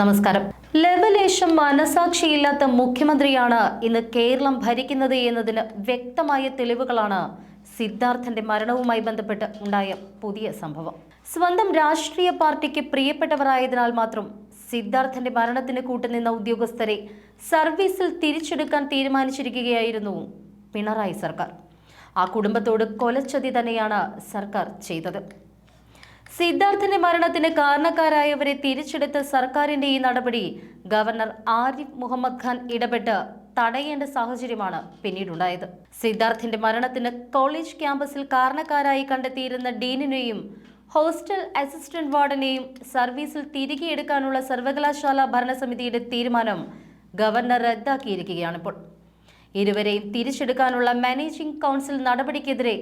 നമസ്കാരം. ലവലേശം മനസാക്ഷിയില്ലാത്ത മുഖ്യമന്ത്രിയാണ് ഇന്ന് കേരളം ഭരിക്കുന്നത് എന്നതിന് വ്യക്തമായ തെളിവുകളാണ് സിദ്ധാർത്ഥന്റെ മരണവുമായി ബന്ധപ്പെട്ട് ഉണ്ടായ പുതിയ സംഭവം. സ്വന്തം രാഷ്ട്രീയ പാർട്ടിക്ക് പ്രിയപ്പെട്ടവരായതിനാൽ മാത്രം സിദ്ധാർത്ഥന്റെ മരണത്തിന് കൂട്ടുനിന്ന ഉദ്യോഗസ്ഥരെ സർവീസിൽ തിരിച്ചെടുക്കാൻ തീരുമാനിച്ചിരിക്കുകയായിരുന്നു പിണറായി സർക്കാർ. ആ കുടുംബത്തോട് കൊലച്ചതി തന്നെയാണ് സർക്കാർ ചെയ്തത്. സിദ്ധാർത്ഥന്റെ മരണത്തിന് കാരണക്കാരായവരെ തിരിച്ചെടുത്ത സർക്കാരിന്റെ ഈ നടപടി ഗവർണർ ആരിഫ് മുഹമ്മദ് ഖാൻ ഇടപെട്ട് തടയേണ്ട സാഹചര്യമാണ് പിന്നീടുണ്ടായത്. സിദ്ധാർത്ഥിന്റെ മരണത്തിന് കോളേജ് ക്യാമ്പസിൽ കാരണക്കാരായി കണ്ടെത്തിയിരുന്ന ഡീനിനെയും ഹോസ്റ്റൽ അസിസ്റ്റന്റ് വാർഡനെയും സർവീസിൽ തിരികെ എടുക്കാനുള്ള സർവകലാശാല ഭരണസമിതിയുടെ തീരുമാനം ഗവർണർ റദ്ദാക്കിയിരിക്കുകയാണിപ്പോൾ. ഇരുവരെയും തിരിച്ചെടുക്കാനുള്ള മാനേജിംഗ് കൗൺസിൽ നടപടിക്കെതിരെ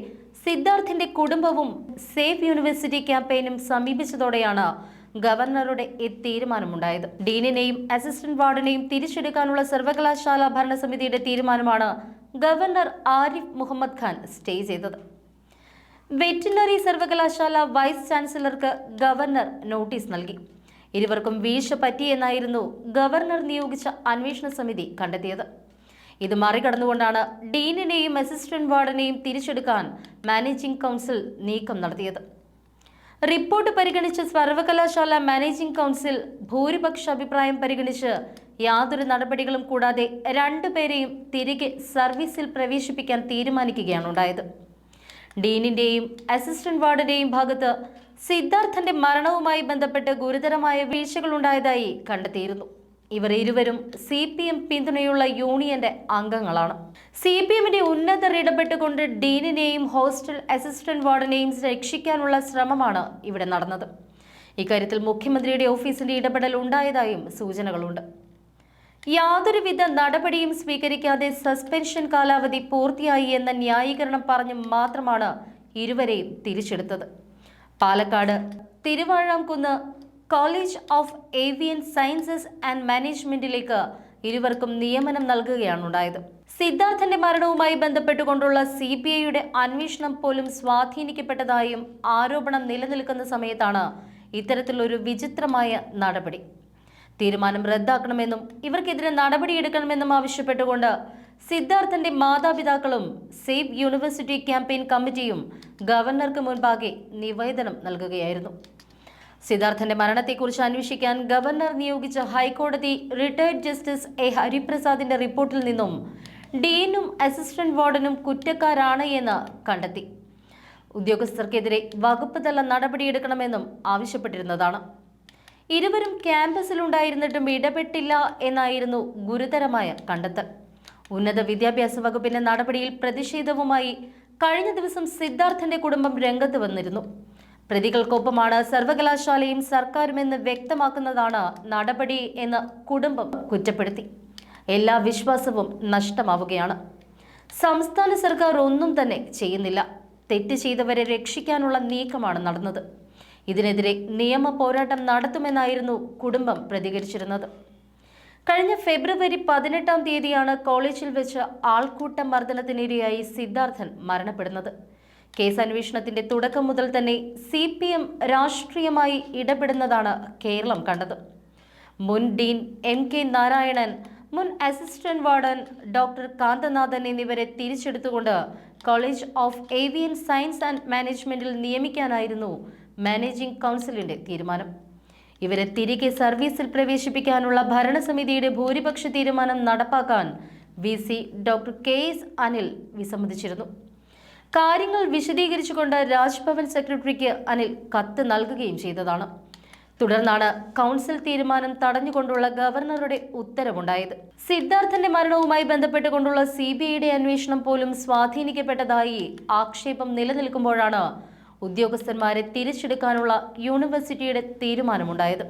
സിദ്ധാർത്ഥിന്റെ കുടുംബവും സേഫ് യൂണിവേഴ്സിറ്റി ക്യാമ്പയിനും സമീപിച്ചതോടെയാണ് ഗവർണറുടെ തീരുമാനമുണ്ടായത്. ഡീനിനെയും അസിസ്റ്റന്റ് വാർഡിനെയും തിരിച്ചെടുക്കാനുള്ള സർവകലാശാല ഭരണസമിതിയുടെ തീരുമാനമാണ് ഗവർണർ ആരിഫ് മുഹമ്മദ് ഖാൻ സ്റ്റേ ചെയ്തത്. വെറ്റിനറി സർവകലാശാല വൈസ് ചാൻസലർക്ക് ഗവർണർ നോട്ടീസ് നൽകി. ഇരുവർക്കും വീഴ്ച പറ്റിയെന്നായിരുന്നു ഗവർണർ നിയോഗിച്ച അന്വേഷണ സമിതി കണ്ടെത്തിയത്. ഇത് മറികടന്നുകൊണ്ടാണ് ഡീനിനെയും അസിസ്റ്റന്റ് വാർഡനെയും തിരിച്ചെടുക്കാൻ മാനേജിംഗ് കൗൺസിൽ നീക്കം നടത്തിയത്. റിപ്പോർട്ട് പരിഗണിച്ച് സർവകലാശാല മാനേജിംഗ് കൗൺസിൽ ഭൂരിപക്ഷ അഭിപ്രായം പരിഗണിച്ച് യാതൊരു നടപടികളും കൂടാതെ രണ്ടുപേരെയും തിരികെ സർവീസിൽ പ്രവേശിപ്പിക്കാൻ തീരുമാനിക്കുകയാണ് ഉണ്ടായത്. ഡീനിന്റെയും അസിസ്റ്റന്റ് വാർഡിന്റെയും ഭാഗത്ത് സിദ്ധാർത്ഥന്റെ മരണവുമായി ബന്ധപ്പെട്ട് ഗുരുതരമായ വീഴ്ചകൾ വീഴ്ചകളുണ്ടായതായി കണ്ടെത്തിയിരുന്നു. ഇവർ ഇരുവരും സി പി എം പിന്തുണയുള്ള യൂണിയന്റെ അംഗങ്ങളാണ്. സി പി എമ്മിന്റെ ഉന്നതർ ഇടപെട്ടുകൊണ്ട് ഡീനിനെയും ഹോസ്റ്റൽ അസിസ്റ്റന്റ് വാർഡിനെയും രക്ഷിക്കാനുള്ള ശ്രമമാണ് ഇവിടെ നടന്നത്. ഇക്കാര്യത്തിൽ മുഖ്യമന്ത്രിയുടെ ഓഫീസിന്റെ ഇടപെടൽ ഉണ്ടായതായും സൂചനകളുണ്ട്. യാതൊരുവിധ നടപടിയും സ്വീകരിക്കാതെ സസ്പെൻഷൻ കാലാവധി പൂർത്തിയായി എന്ന ന്യായീകരണം പറഞ്ഞു മാത്രമാണ് ഇരുവരെയും തിരിച്ചെടുത്തത്. Palakkad Thiruvazhamkunnu college of avian sciences and മാനേജ്മെന്റിലേക്ക് ഇരുവർക്കും നിയമനം നൽകുകയാണ് ഉണ്ടായത് സിദ്ധാർത്ഥന്റെ മരണവുമായി ബന്ധപ്പെട്ടുകൊണ്ടുള്ള സി ബി ഐയുടെ അന്വേഷണം പോലും സ്വാധീനിക്കപ്പെട്ടതായും ആരോപണം നിലനിൽക്കുന്ന സമയത്താണ് ഇത്തരത്തിലൊരു വിചിത്രമായ നടപടി. തീരുമാനം റദ്ദാക്കണമെന്നും ഇവർക്കെതിരെ നടപടിയെടുക്കണമെന്നും ആവശ്യപ്പെട്ടുകൊണ്ട് സിദ്ധാർത്ഥന്റെ മാതാപിതാക്കളും സേവ് യൂണിവേഴ്സിറ്റി ക്യാമ്പയിൻ കമ്മിറ്റിയും ഗവർണർക്ക് മുൻപാകെ നിവേദനം നൽകുകയായിരുന്നു. സിദ്ധാർത്ഥന്റെ മരണത്തെക്കുറിച്ച് അന്വേഷിക്കാൻ ഗവർണർ നിയോഗിച്ച ഹൈക്കോടതി റിട്ടയർഡ് ജസ്റ്റിസ് എ ഹരിപ്രസാദിന്റെ റിപ്പോർട്ടിൽ നിന്നും ഡീനും അസിസ്റ്റന്റ് വാർഡനും കുറ്റക്കാരാണ് എന്ന് കണ്ടെത്തി. ഉദ്യോഗസ്ഥർക്കെതിരെ വകുപ്പ് തല നടപടിയെടുക്കണമെന്നും ആവശ്യപ്പെട്ടിരുന്നതാണ്. ഇരുവരും ക്യാമ്പസിലുണ്ടായിരുന്നിട്ടും ഇടപെട്ടില്ല എന്നായിരുന്നു ഗുരുതരമായ കണ്ടെത്തൽ. ഉന്നത വിദ്യാഭ്യാസ വകുപ്പിന്റെ നടപടിയിൽ പ്രതിഷേധവുമായി കഴിഞ്ഞ ദിവസം സിദ്ധാർത്ഥന്റെ കുടുംബം രംഗത്ത് വന്നിരുന്നു. പ്രതികൾക്കൊപ്പമാണ് സർവകലാശാലയും സർക്കാരുമെന്ന് വ്യക്തമാക്കുന്നതാണ് നടപടി എന്ന് കുടുംബം കുറ്റപ്പെടുത്തി. എല്ലാ വിശ്വാസവും നഷ്ടമാവുകയാണ്. സംസ്ഥാന സർക്കാർ ഒന്നും തന്നെ ചെയ്യുന്നില്ല. തെറ്റ് ചെയ്തവരെ രക്ഷിക്കാനുള്ള നീക്കമാണ് നടന്നത്. ഇതിനെതിരെ നിയമ പോരാട്ടം നടത്തുമെന്നായിരുന്നു കുടുംബം പ്രതികരിച്ചിരുന്നത്. കഴിഞ്ഞ ഫെബ്രുവരി പതിനെട്ടാം തീയതിയാണ് കോളേജിൽ വെച്ച് ആൾക്കൂട്ട മർദ്ദനത്തിനിരയായി സിദ്ധാർത്ഥൻ മരണപ്പെടുന്നത്. കേസ് അന്വേഷണത്തിന്റെ തുടക്കം മുതൽ തന്നെ സി പി എം രാഷ്ട്രീയമായി ഇടപെടുന്നതാണ് കേരളം കണ്ടത്. മുൻ ഡീൻ എം കെ നാരായണൻ മുൻ അസിസ്റ്റന്റ് വാർഡൻ ഡോക്ടർ കാന്തനാഥൻ എന്നിവരെ തിരിച്ചെടുത്തുകൊണ്ട് college of avian science and മാനേജ്മെന്റിൽ നിയമിക്കാനായിരുന്നു മാനേജിംഗ് കൗൺസിലിന്റെ തീരുമാനം. ഇവരെ തിരികെ സർവീസിൽ പ്രവേശിപ്പിക്കാനുള്ള ഭരണസമിതിയുടെ ഭൂരിപക്ഷ തീരുമാനം നടപ്പാക്കാൻ V C doctor K S Anil വിസമ്മതിച്ചിരുന്നു. കാര്യങ്ങൾ വിശദീകരിച്ചുകൊണ്ട് രാജ്ഭവൻ സെക്രട്ടറിക്ക് അനിൽ കത്ത് നൽകുകയും ചെയ്തതാണ്. തുടർന്നാണ് കൗൺസിൽ തീരുമാനം തടഞ്ഞുകൊണ്ടുള്ള ഗവർണറുടെ ഉത്തരവുണ്ടായത്. സിദ്ധാർത്ഥന്റെ മരണവുമായി ബന്ധപ്പെട്ടുകൊണ്ടുള്ള സി ബി ഐയുടെ അന്വേഷണം പോലും സ്വാധീനിക്കപ്പെട്ടതായി ആക്ഷേപം നിലനിൽക്കുമ്പോഴാണ് ഉദ്യോഗസ്ഥന്മാരെ തിരിച്ചെടുക്കാനുള്ള യൂണിവേഴ്സിറ്റിയുടെ തീരുമാനമുണ്ടായത്.